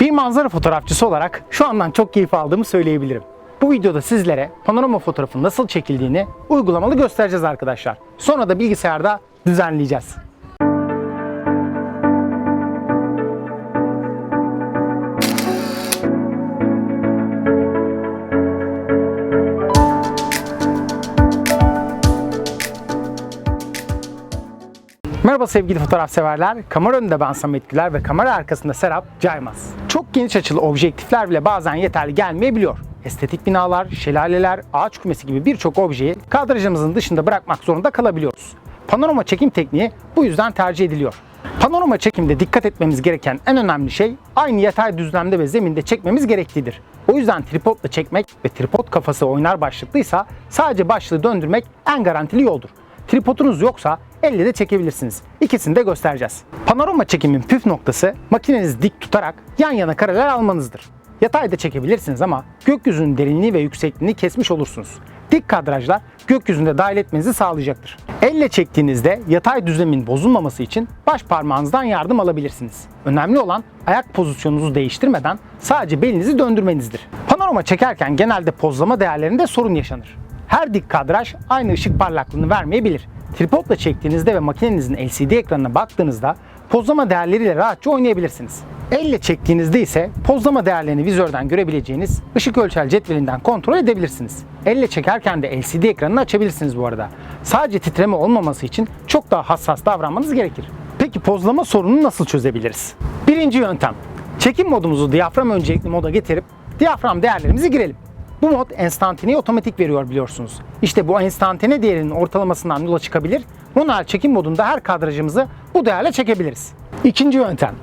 Bir manzara fotoğrafçısı olarak şu andan çok keyif aldığımı söyleyebilirim. Bu videoda sizlere panorama fotoğrafın nasıl çekildiğini uygulamalı göstereceğiz arkadaşlar. Sonra da bilgisayarda düzenleyeceğiz. Merhaba sevgili fotoğraf severler. Kamera önünde ben Samet Güler ve kamera arkasında Serap Caymaz. Çok geniş açılı objektifler bile bazen yeterli gelmeyebiliyor. Estetik binalar, şelaleler, ağaç kümesi gibi birçok objeyi kadrajımızın dışında bırakmak zorunda kalabiliyoruz. Panorama çekim tekniği bu yüzden tercih ediliyor. Panorama çekimde dikkat etmemiz gereken en önemli şey aynı yatay düzlemde ve zeminde çekmemiz gerektiğidir. O yüzden tripodla çekmek ve tripod kafası oynar başlıklıysa sadece başlığı döndürmek en garantili yoldur. Tripodunuz yoksa elle de çekebilirsiniz. İkisini de göstereceğiz. Panorama çekimin püf noktası makinenizi dik tutarak yan yana kareler almanızdır. Yatay da çekebilirsiniz ama gökyüzünün derinliği ve yüksekliğini kesmiş olursunuz. Dik kadrajlar gökyüzünde dahil etmenizi sağlayacaktır. Elle çektiğinizde yatay düzlemin bozulmaması için baş parmağınızdan yardım alabilirsiniz. Önemli olan ayak pozisyonunuzu değiştirmeden sadece belinizi döndürmenizdir. Panorama çekerken genelde pozlama değerlerinde sorun yaşanır. Her dik kadraj aynı ışık parlaklığını vermeyebilir. Tripodla çektiğinizde ve makinenizin LCD ekranına baktığınızda pozlama değerleriyle rahatça oynayabilirsiniz. Elle çektiğinizde ise pozlama değerlerini vizörden görebileceğiniz ışık ölçer cetvelinden kontrol edebilirsiniz. Elle çekerken de LCD ekranını açabilirsiniz bu arada. Sadece titreme olmaması için çok daha hassas davranmanız gerekir. Peki pozlama sorununu nasıl çözebiliriz? Birinci yöntem. Çekim modumuzu diyafram öncelikli moda getirip diyafram değerlerimizi girelim. Bu mod enstantaneyi otomatik veriyor biliyorsunuz. İşte bu enstantane değerinin ortalamasından yola çıkabilir. Manuel çekim modunda her kadrajımızı bu değerle çekebiliriz. İkinci yöntem.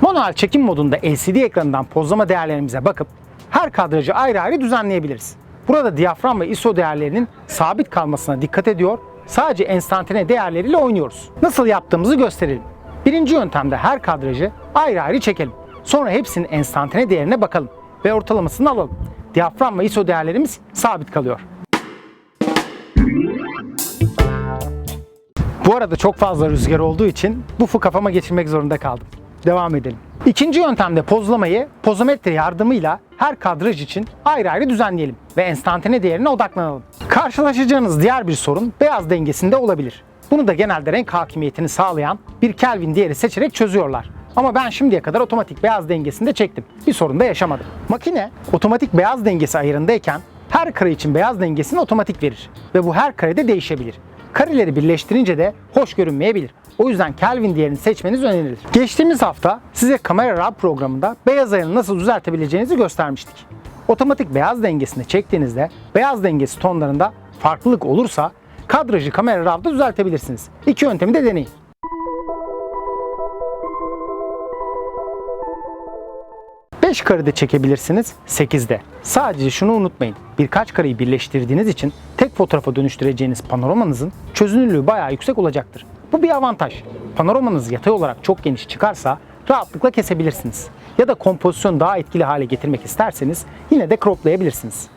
Manuel çekim modunda LCD ekranından pozlama değerlerimize bakıp her kadrajı ayrı ayrı düzenleyebiliriz. Burada diyafram ve ISO değerlerinin sabit kalmasına dikkat ediyor. Sadece enstantane değerleriyle oynuyoruz. Nasıl yaptığımızı gösterelim. Birinci yöntemde her kadrajı ayrı ayrı çekelim. Sonra hepsinin enstantane değerine bakalım ve ortalamasını alalım. Diyafram ve ISO değerlerimiz sabit kalıyor. Bu arada çok fazla rüzgar olduğu için bufu kafama geçirmek zorunda kaldım. Devam edelim. İkinci yöntemde pozlamayı pozometre yardımıyla her kadraj için ayrı ayrı düzenleyelim ve enstantane değerine odaklanalım. Karşılaşacağınız diğer bir sorun beyaz dengesinde olabilir. Bunu da genelde renk hakimiyetini sağlayan bir Kelvin değeri seçerek çözüyorlar. Ama ben şimdiye kadar otomatik beyaz dengesinde çektim. Bir sorun da yaşamadım. Makine otomatik beyaz dengesi ayarındayken her kare için beyaz dengesini otomatik verir ve bu her karede değişebilir. Kareleri birleştirince de hoş görünmeyebilir. O yüzden Kelvin değerini seçmeniz önerilir. Geçtiğimiz hafta size Camera Raw programında beyaz ayarını nasıl düzeltebileceğinizi göstermiştik. Otomatik beyaz dengesini çektiğinizde beyaz dengesi tonlarında farklılık olursa kadrajı Camera Raw'da düzeltebilirsiniz. İki yöntemi de deneyin. Beş karede çekebilirsiniz, 8'de. Sadece şunu unutmayın. Birkaç kareyi birleştirdiğiniz için tek fotoğrafa dönüştüreceğiniz panoramanızın çözünürlüğü bayağı yüksek olacaktır. Bu bir avantaj. Panoramanız yatay olarak çok geniş çıkarsa rahatlıkla kesebilirsiniz. Ya da kompozisyonu daha etkili hale getirmek isterseniz yine de croplayabilirsiniz.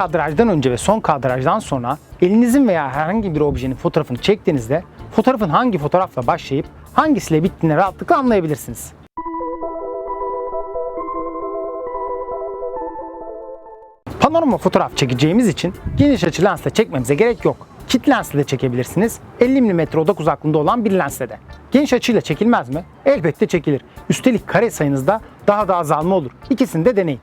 Kadrajdan önce ve son kadrajdan sonra elinizin veya herhangi bir objenin fotoğrafını çektiğinizde fotoğrafın hangi fotoğrafla başlayıp hangisiyle bittiğini rahatlıkla anlayabilirsiniz. Panorama fotoğraf çekeceğimiz için geniş açı lensle çekmemize gerek yok. Kit lensle de çekebilirsiniz. 50 mm odak uzaklığında olan bir lensle de. Geniş açıyla çekilmez mi? Elbette çekilir. Üstelik kare sayınızda daha da azalma olur. İkisini de deneyin.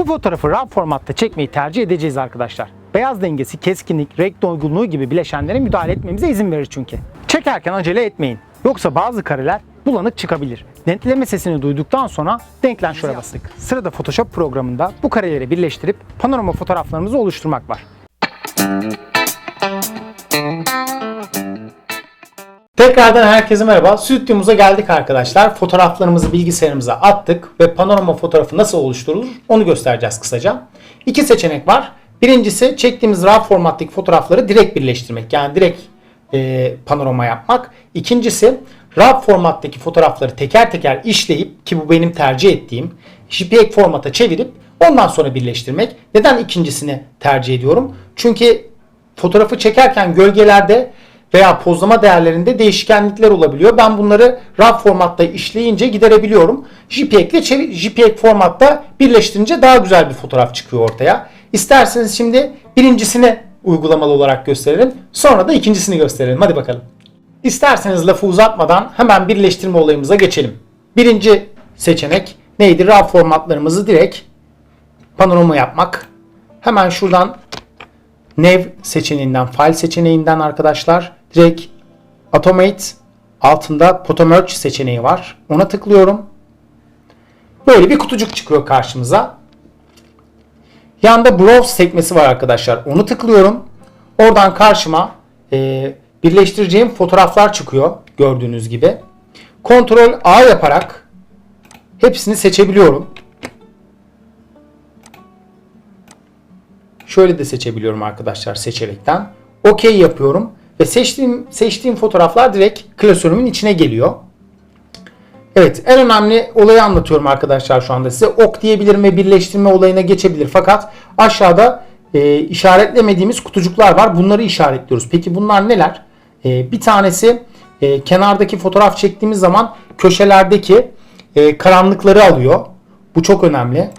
Bu fotoğrafı RAW formatta çekmeyi tercih edeceğiz arkadaşlar. Beyaz dengesi, keskinlik, renk doygunluğu gibi bileşenlere müdahale etmemize izin verir çünkü. Çekerken acele etmeyin. Yoksa bazı kareler bulanık çıkabilir. Dentleme sesini duyduktan sonra denklenşöre bastık. Sırada Photoshop programında bu kareleri birleştirip panorama fotoğraflarımızı oluşturmak var. Tekrardan herkese merhaba. Stüdyomuza geldik arkadaşlar. Fotoğraflarımızı bilgisayarımıza attık ve panorama fotoğrafı nasıl oluşturulur onu göstereceğiz kısaca. İki seçenek var. Birincisi çektiğimiz RAW formattaki fotoğrafları direkt birleştirmek. Yani direkt e, panorama yapmak. İkincisi RAW formattaki fotoğrafları teker teker işleyip ki bu benim tercih ettiğim JPEG formata çevirip ondan sonra birleştirmek. Neden ikincisini tercih ediyorum? Çünkü fotoğrafı çekerken gölgelerde veya pozlama değerlerinde değişkenlikler olabiliyor. Ben bunları RAW formatta işleyince giderebiliyorum. JPEG ile JPEG formatta birleştirince daha güzel bir fotoğraf çıkıyor ortaya. İsterseniz şimdi birincisini uygulamalı olarak gösterelim. Sonra da ikincisini gösterelim. Hadi bakalım. İsterseniz lafı uzatmadan hemen birleştirme olayımıza geçelim. Birinci seçenek neydi? RAW formatlarımızı direkt panorama yapmak. Hemen şuradan Nav seçeneğinden, file seçeneğinden arkadaşlar direkt Automate altında Photomerge seçeneği var. Ona tıklıyorum. Böyle bir kutucuk çıkıyor karşımıza. Yanda Browse sekmesi var arkadaşlar. Onu tıklıyorum. Oradan karşıma e, birleştireceğim fotoğraflar çıkıyor. Gördüğünüz gibi. Ctrl A yaparak hepsini seçebiliyorum. Şöyle de seçebiliyorum arkadaşlar seçerekten. OK yapıyorum ve seçtiğim seçtiğim fotoğraflar direkt klasörümün içine geliyor. Evet en önemli olayı anlatıyorum arkadaşlar şu anda size. Ok diyebilirim ve birleştirme olayına geçebilir. Fakat aşağıda e, işaretlemediğimiz kutucuklar var. Bunları işaretliyoruz. Peki bunlar neler? E, bir tanesi e, kenardaki fotoğraf çektiğimiz zaman köşelerdeki e, karanlıkları alıyor. Bu çok önemli.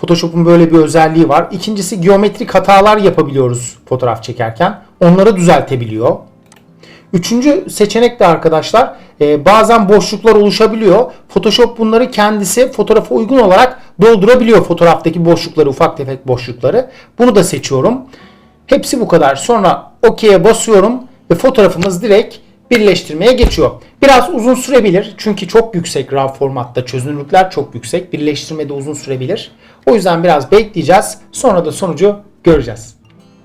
Photoshop'un böyle bir özelliği var. İkincisi geometrik hatalar yapabiliyoruz fotoğraf çekerken. Onları düzeltebiliyor. Üçüncü seçenek de arkadaşlar e, bazen boşluklar oluşabiliyor. Photoshop bunları kendisi fotoğrafa uygun olarak doldurabiliyor fotoğraftaki boşlukları, ufak tefek boşlukları. Bunu da seçiyorum. Hepsi bu kadar. Sonra OK'ye basıyorum ve fotoğrafımız direkt birleştirmeye geçiyor. Biraz uzun sürebilir çünkü çok yüksek RAW formatta çözünürlükler çok yüksek. Birleştirmede uzun sürebilir. O yüzden biraz bekleyeceğiz. Sonra da sonucu göreceğiz.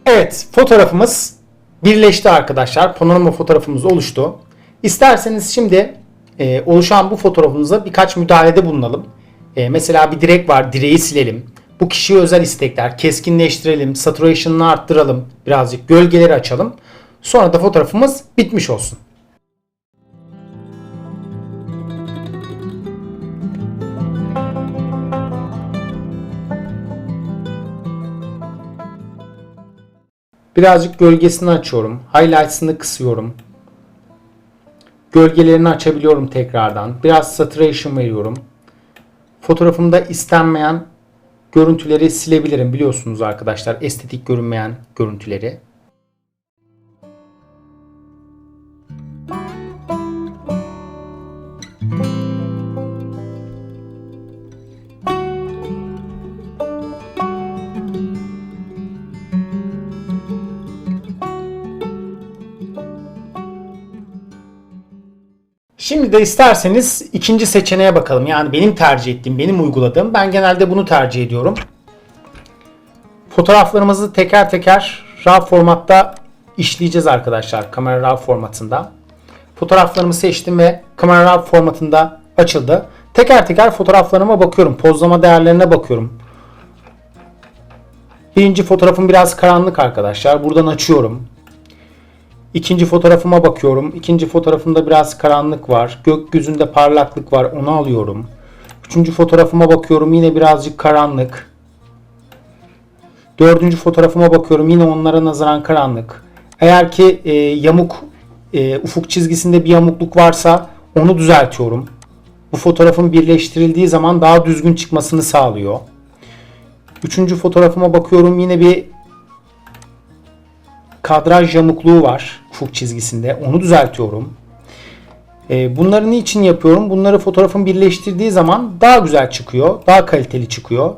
Evet fotoğrafımız birleşti arkadaşlar. Panorama fotoğrafımız oluştu. İsterseniz şimdi e, oluşan bu fotoğrafımıza birkaç müdahalede bulunalım. E, mesela bir direk var. Direği silelim. Bu kişiye özel istekler. Keskinleştirelim. Saturation'ını arttıralım. Birazcık gölgeleri açalım. Sonra da fotoğrafımız bitmiş olsun. Birazcık gölgesini açıyorum. Highlights'ını kısıyorum. Gölgelerini açabiliyorum tekrardan. Biraz saturation veriyorum. Fotoğrafımda istenmeyen görüntüleri silebilirim biliyorsunuz arkadaşlar. Estetik görünmeyen görüntüleri. Şimdi de isterseniz ikinci seçeneğe bakalım. Yani benim tercih ettiğim, benim uyguladığım. Ben genelde bunu tercih ediyorum. Fotoğraflarımızı teker teker RAW formatta işleyeceğiz arkadaşlar. Kamera RAW formatında. Fotoğraflarımı seçtim ve kamera RAW formatında açıldı. Teker teker fotoğraflarıma bakıyorum. Pozlama değerlerine bakıyorum. Birinci fotoğrafım biraz karanlık arkadaşlar. Buradan açıyorum. İkinci fotoğrafıma bakıyorum. İkinci fotoğrafımda biraz karanlık var. Gökyüzünde parlaklık var. Onu alıyorum. Üçüncü fotoğrafıma bakıyorum. Yine birazcık karanlık. Dördüncü fotoğrafıma bakıyorum. Yine onlara nazaran karanlık. Eğer ki e, yamuk e, ufuk çizgisinde bir yamukluk varsa onu düzeltiyorum. Bu fotoğrafın birleştirildiği zaman daha düzgün çıkmasını sağlıyor. Üçüncü fotoğrafıma bakıyorum. Yine bir kadraj yamukluğu var ufuk çizgisinde. Onu düzeltiyorum. E, bunları niçin yapıyorum? Bunları fotoğrafın birleştirdiği zaman daha güzel çıkıyor. Daha kaliteli çıkıyor.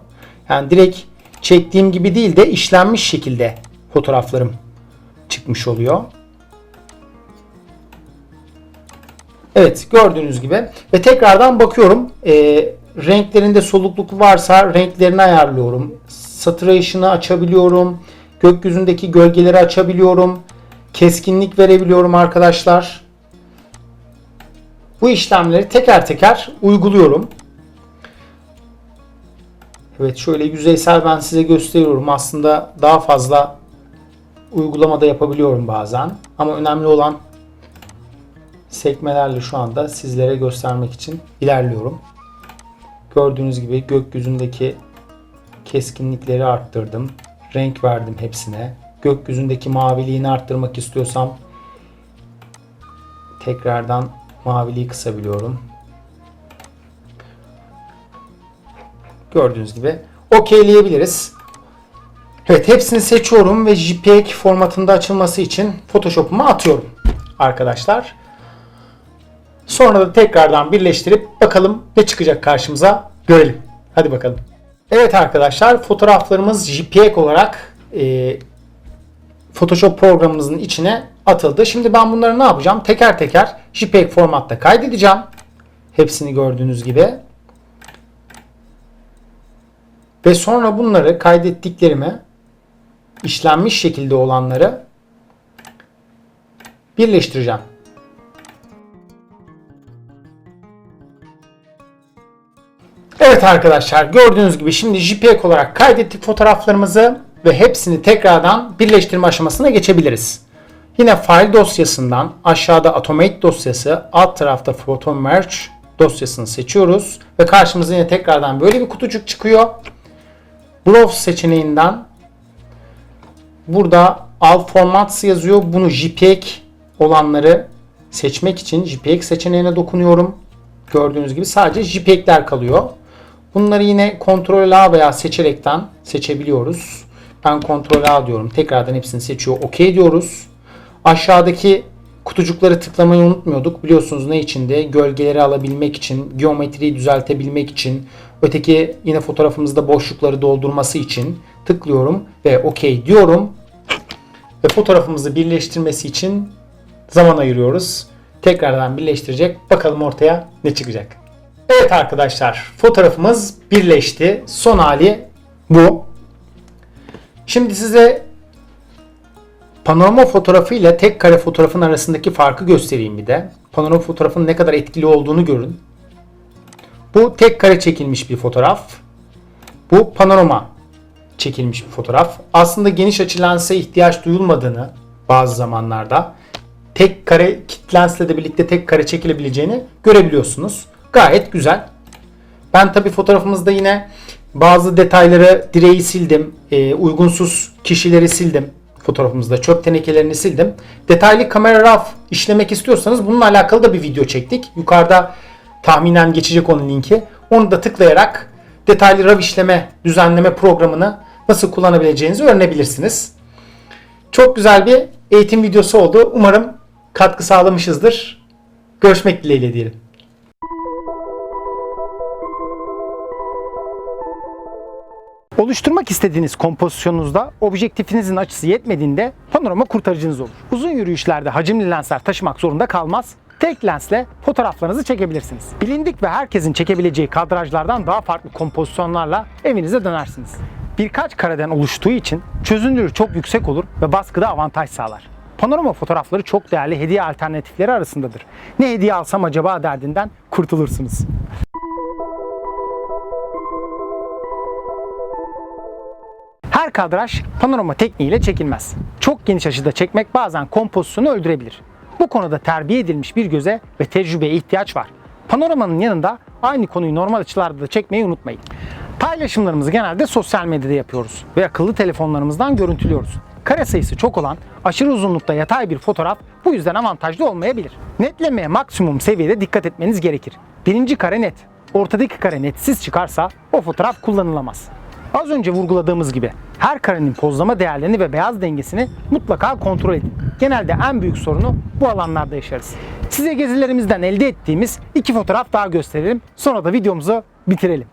Yani direkt çektiğim gibi değil de işlenmiş şekilde fotoğraflarım çıkmış oluyor. Evet gördüğünüz gibi ve tekrardan bakıyorum e, renklerinde solukluk varsa renklerini ayarlıyorum. Saturation'ı açabiliyorum. Gökyüzündeki gölgeleri açabiliyorum. Keskinlik verebiliyorum arkadaşlar. bu işlemleri teker teker uyguluyorum. Evet şöyle yüzeysel ben size gösteriyorum. Aslında daha fazla uygulamada yapabiliyorum bazen. Ama önemli olan sekmelerle şu anda sizlere göstermek için ilerliyorum. Gördüğünüz gibi gökyüzündeki keskinlikleri arttırdım. Renk verdim hepsine. Gökyüzündeki maviliğini arttırmak istiyorsam tekrardan maviliği kısabiliyorum. Gördüğünüz gibi okeyleyebiliriz. Evet hepsini seçiyorum ve JPEG formatında açılması için Photoshop'uma atıyorum arkadaşlar. Sonra da tekrardan birleştirip bakalım ne çıkacak karşımıza görelim. Hadi bakalım. Evet arkadaşlar fotoğraflarımız JPEG olarak e, Photoshop programımızın içine atıldı. Şimdi ben bunları ne yapacağım? Teker teker JPEG formatta kaydedeceğim. Hepsini gördüğünüz gibi. Ve sonra bunları kaydettiklerimi işlenmiş şekilde olanları birleştireceğim. Evet arkadaşlar gördüğünüz gibi şimdi JPEG olarak kaydettik fotoğraflarımızı ve hepsini tekrardan birleştirme aşamasına geçebiliriz. Yine file dosyasından aşağıda automate dosyası alt tarafta photo merge dosyasını seçiyoruz ve karşımıza yine tekrardan böyle bir kutucuk çıkıyor. Browse seçeneğinden burada al formats yazıyor. Bunu JPEG olanları seçmek için JPEG seçeneğine dokunuyorum. Gördüğünüz gibi sadece JPEG'ler kalıyor. Bunları yine Ctrl A veya seçerekten seçebiliyoruz. Ben Ctrl A diyorum. Tekrardan hepsini seçiyor. OK diyoruz. Aşağıdaki kutucukları tıklamayı unutmuyorduk. Biliyorsunuz ne içinde? Gölgeleri alabilmek için, geometriyi düzeltebilmek için, öteki yine fotoğrafımızda boşlukları doldurması için tıklıyorum ve OK diyorum. Ve fotoğrafımızı birleştirmesi için zaman ayırıyoruz. Tekrardan birleştirecek. Bakalım ortaya ne çıkacak. Evet arkadaşlar fotoğrafımız birleşti. Son hali bu. Şimdi size panorama fotoğrafı ile tek kare fotoğrafın arasındaki farkı göstereyim bir de. Panorama fotoğrafın ne kadar etkili olduğunu görün. Bu tek kare çekilmiş bir fotoğraf. Bu panorama çekilmiş bir fotoğraf. Aslında geniş açı lense ihtiyaç duyulmadığını bazı zamanlarda tek kare kit lensle de birlikte tek kare çekilebileceğini görebiliyorsunuz. Gayet güzel. Ben tabi fotoğrafımızda yine bazı detayları direği sildim. E, uygunsuz kişileri sildim. Fotoğrafımızda çöp tenekelerini sildim. Detaylı kamera RAW işlemek istiyorsanız bununla alakalı da bir video çektik. Yukarıda tahminen geçecek onun linki. Onu da tıklayarak detaylı RAW işleme düzenleme programını nasıl kullanabileceğinizi öğrenebilirsiniz. Çok güzel bir eğitim videosu oldu. Umarım katkı sağlamışızdır. Görüşmek dileğiyle diyelim. Oluşturmak istediğiniz kompozisyonunuzda objektifinizin açısı yetmediğinde panorama kurtarıcınız olur. Uzun yürüyüşlerde hacimli lensler taşımak zorunda kalmaz. Tek lensle fotoğraflarınızı çekebilirsiniz. Bilindik ve herkesin çekebileceği kadrajlardan daha farklı kompozisyonlarla evinize dönersiniz. Birkaç kareden oluştuğu için çözünürlüğü çok yüksek olur ve baskıda avantaj sağlar. Panorama fotoğrafları çok değerli hediye alternatifleri arasındadır. Ne hediye alsam acaba derdinden kurtulursunuz. Kadraj panorama tekniğiyle çekilmez. Çok geniş açıda çekmek bazen kompozisyonu öldürebilir. Bu konuda terbiye edilmiş bir göze ve tecrübeye ihtiyaç var. Panoramanın yanında aynı konuyu normal açılarda da çekmeyi unutmayın. Paylaşımlarımızı genelde sosyal medyada yapıyoruz ve akıllı telefonlarımızdan görüntülüyoruz. Kare sayısı çok olan, aşırı uzunlukta yatay bir fotoğraf bu yüzden avantajlı olmayabilir. Netlemeye maksimum seviyede dikkat etmeniz gerekir. Birinci kare net, ortadaki kare netsiz çıkarsa o fotoğraf kullanılamaz. Az önce vurguladığımız gibi her karenin pozlama değerlerini ve beyaz dengesini mutlaka kontrol edin. Genelde en büyük sorunu bu alanlarda yaşarız. Size gezilerimizden elde ettiğimiz iki fotoğraf daha gösterelim. Sonra da videomuzu bitirelim.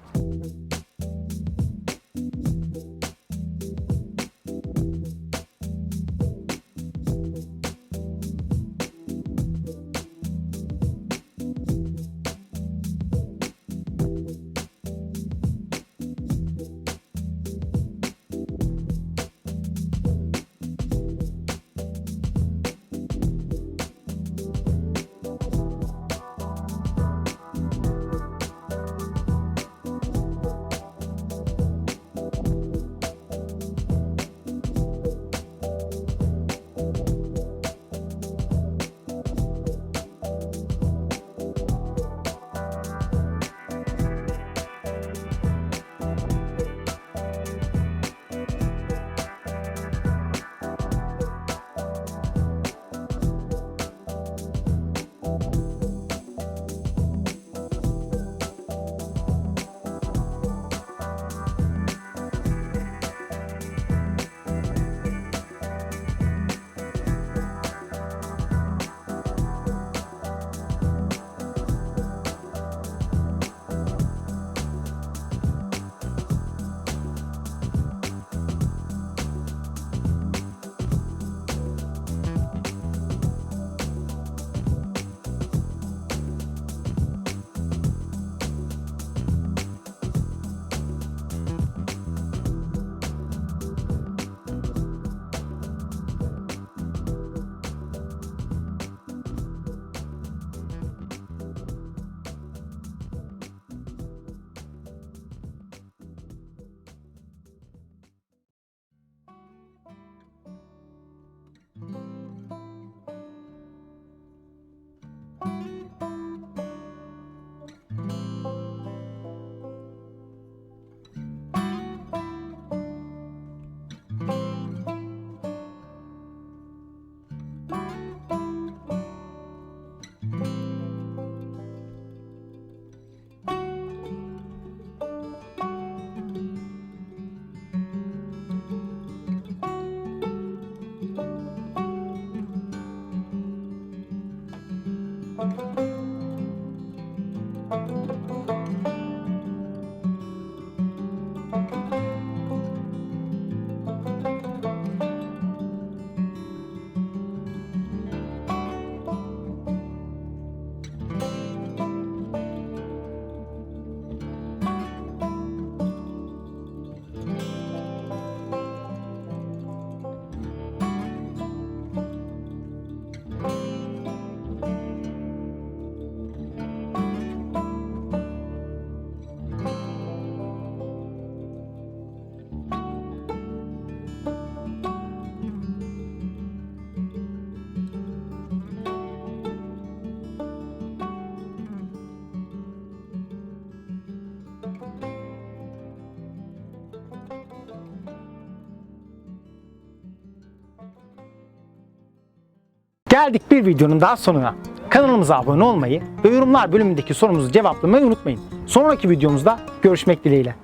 Geldik bir videonun daha sonuna. Kanalımıza abone olmayı ve yorumlar bölümündeki sorumuzu cevaplamayı unutmayın. Sonraki videomuzda görüşmek dileğiyle.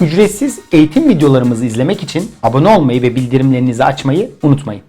Ücretsiz eğitim videolarımızı izlemek için abone olmayı ve bildirimlerinizi açmayı unutmayın.